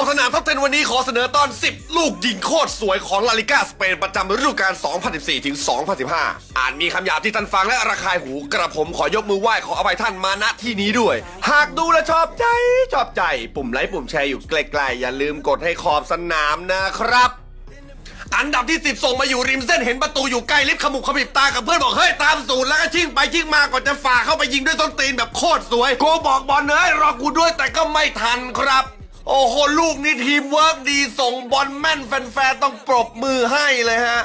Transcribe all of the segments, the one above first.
ขอบสนามท็อป10วันนี้ขอเสนอตอน 10 ลูกยิงโคตรสวยของลาลิกาสเปนประจำฤดูกาล 2014 ถึง 2015อาจมีคำหยาบที่ท่านฟังและระคายหูกระผมขอยกมือไหว้ขออภัยท่านมาณที่นี้ด้วย หากดูและชอบใจชอบใจ ปุ่มไลค์ปุ่มแชร์อยู่ใกลๆ อย่าลืมกดให้ขอบสนามนะครับ อันดับที่ 10 ส่งมาอยู่ริมเส้นเห็นประตูอยู่ใกล้ลิฟต์ขมุบขมิบตากับเพื่อนบอกเฮ้ยตามสูตรแล้วก็ชิ่งไปชิ่งมาก่อนจะฝ่าเข้าไปยิงด้วยต้นตีนแบบโคตรสวยโกบอกบอลเอ้ยรอกูด้วยแต่ก็ไม่ทันครับ โอ้โหลูกนี้ทีมเวิร์กดีส่งบอลแม่นแฟนๆต้องปรบมือให้เลยฮะ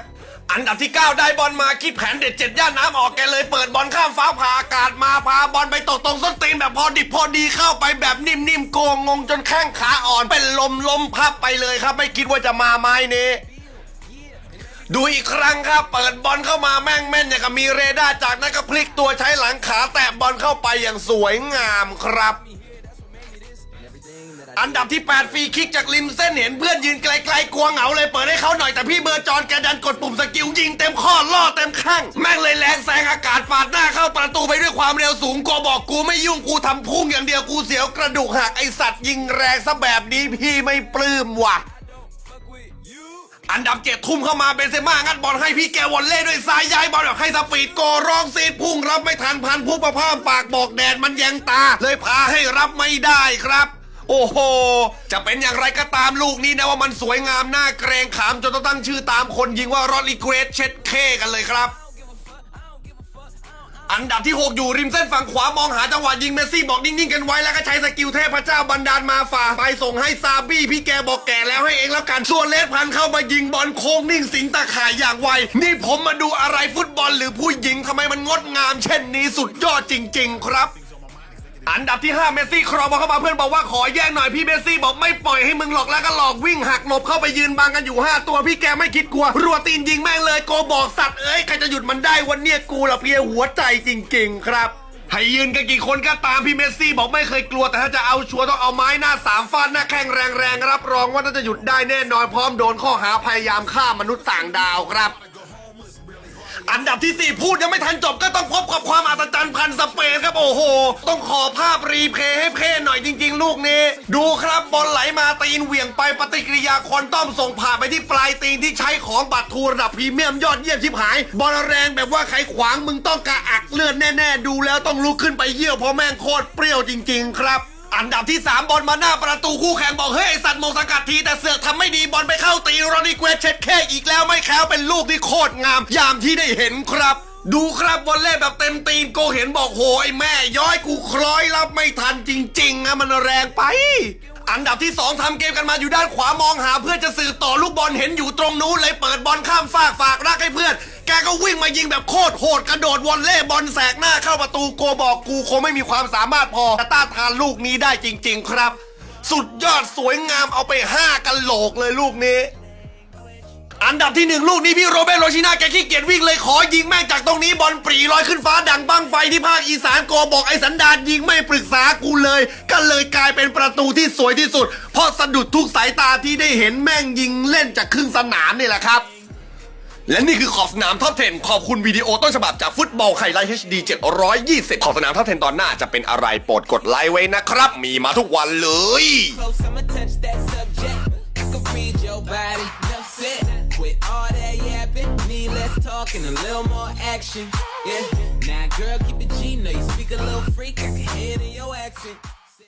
อันดับที่ 9 ได้บอลมาคิดแผนเด็ดเจ็ดย่านน้ำออกแกเลยเปิดบอลข้ามฟ้าผ่าอากาศมาพาบอลไปตกตรงส้นตีนแบบพอดิบพอดีเข้าไปแบบนิ่มๆโกงงงจนแข้งขาอ่อนเป็นลมล้มพับไปเลยครับ ไม่คิดว่าจะมาไม้นี้ดูอีกครั้งครับ เปิดบอลเข้ามาแม่งแม่นอย่างกับมีเรดาร์จากนั้นก็พลิกตัวใช้หลังขาแตะบอลเข้าไปอย่างสวยงามครับ อันดับที่ 8 ฟรีคิกจากริมเส้นเห็นเพื่อนยืนไกลๆกลัวเหงาเลยเปิดให้เขาหน่อยแต่พี่เบอร์จอนแกดันกดปุ่มสกิลยิงเต็มข้อล่อเต็มข้าง แม่งเลยแรงแซงอากาศปาดหน้าเข้าประตูไปด้วยความเร็วสูงกูบอกกูไม่ยุ่งกูทำพุ่งอย่างเดียวกูเสียวกระดูกหักไอสัตว์ยิงแรงซะแบบนี้พี่ไม่ปลื้มว่ะ อันดับเจ็ดทุ่มเข้ามาเบนเซม่างัดบอลให้พี่แกวอลเล่ด้วยซ้ายย้ายบอลแบบให้สปีดโกร้องซีดพุ่งรับไม่ทันพันผู้ประพามปากบอกแดดมันแยงตา เลยพาให้รับไม่ได้ครับ โอ้โห จะเป็นอย่างไรก็ตามลูกนี้นะว่ามันสวยงามหน่าเกรงขามจนต้องตั้งชื่อตามคนยิงว่ารอดลิเกรสเช็ดเคกันเลยครับ อันดับที่ 6 อยู่ริมเส้นฝั่งขวามองหาจังหวะยิงเมสซี่บอกนิ่งๆกันไว้แล้วก็ใช้สกิลเทพเจ้าบันดาลมาฝ่าไปส่งให้ซาบี้พี่แกบอกแก่แล้วให้เองแล้วกันส่วนเลสพันเข้ามายิงบอลโค้งนิ่งสิงตาข่ายอย่างไว นี่ผมมาดูอะไรฟุตบอลหรือผู้หญิงทำไมมันงดงาม เช่นนี้สุดยอดจริง ๆ ครับ อันดับที่ 5 เมสซี่ครองบอลเข้ามาเพื่อนบอกว่าขอแย่งหน่อยพี่เมสซี่บอกไม่ปล่อยให้มึงหลอกแล้วก็หลอกวิ่งหักหลบเข้าไปยืนบังกันอยู่ 5 ตัวพี่แกไม่คิดกลัว รัวตีนยิงแม่งเลยโกบอกสัตว์เอ้ยใครจะหยุดมันได้วันเนี้ยกูละเพียหัวใจจริง ๆ ครับให้ยืนกันกี่คนก็ตามพี่เมสซี่บอกไม่เคยกลัวแต่ถ้าจะเอาชัวร์ต้องเอาไม้หน้าสามฟาดหน้าแข้งแรงๆรับรองว่าน่าจะหยุดได้แน่นอนพร้อมโดนข้อหาพยายามฆ่ามนุษย์ต่างดาวครับ อันดับที่ 4 พูดยังไม่ทันจบก็ต้องพบกับความอัศจรรย์พันสเปนครับโอ้โห ต้องขอภาพรีเพย์ให้เพ่หน่อยจริง ๆ ลูกนี้ ดูครับบอลไหลมาตีนเหวี่ยงไปปฏิกิริยาคอนตัมส่งผ่านไปที่ปลายตีนที่ใช้ของบัตรทูระดับพรีเมียมยอดเยี่ยมชิบหาย บอลแรงแบบว่าใครขวางมึงต้องกระอักเลือดแน่ ๆ ดูแล้วต้องลุกขึ้นไปเยี่ยวเพราะแม่งโคตรเปรี้ยวจริง ๆ ครับ อันดับที่ 3 บอลมาหน้าประตูคู่แข่งบอกเฮ้ยไอสัตว์โมงสกัดที แต่เสือกทำไม่ดีบอลไปเข้าตีโรนิเกวเช็ดแค่อีกแล้วไม่แคล้วเป็นลูกที่โคตรงาม ยามที่ได้เห็นครับดูครับบอลเล่แบบเต็มตีนโกเห็นบอกโหไอแม่ย้อยกูคล้อยรับไม่ทันจริงๆนะมันแรงไป อันดับที่ 2ทำเกมกันมาอยู่ด้านขวามองหาเพื่อจะสื่อต่อลูกบอลเห็นอยู่ตรงนู้นเลยเปิดบอลข้ามฟากฝากรักให้เพื่อน กก็วิ่งมายิงแบบโคตรโหดกระโดดวอลเล่บอลแสกหน้าเข้าประตูโกบอกกูคงไม่มีความสามารถพอจะต้านทานลูกนี้ได้จริง ๆ ครับ สุดยอดสวยงามเอาไปห้ากันโหลกเลยลูกนี้ อันดับที่หนึ่งลูกนี้พี่โรเบิร์ตโรชิน่าแกขี้เกียจวิ่งเลยขอยิงแม่งจากตรงนี้บอลปรีลอยขึ้นฟ้าดังบังไฟที่ภาคอีสานโกบอกไอ้สันดานยิงไม่ปรึกษากูเลย ก็เลยกลายเป็นประตูที่สวยที่สุด เพราะสะดุดทุกสายตาที่ได้เห็นแม่งยิงเล่นจากครึ่งสนามนี่แหละครับ และนี่คือขอบสนามท็อป10 ขอบคุณวิดีโอต้นฉบับจากฟุตบอลไฮไลท์ HD 720 ขอบสนามท็อป10 ตอนหน้าจะเป็นอะไรโปรดกดไลค์ไว้นะครับ มีมาทุกวันเลย close, I'ma touch that subject. I can read your body, enough said. Quit all that yapping, need less talk and a little more action. Yeah, now girl, keep it G, know you speak a little freak, I can hear it in your accent.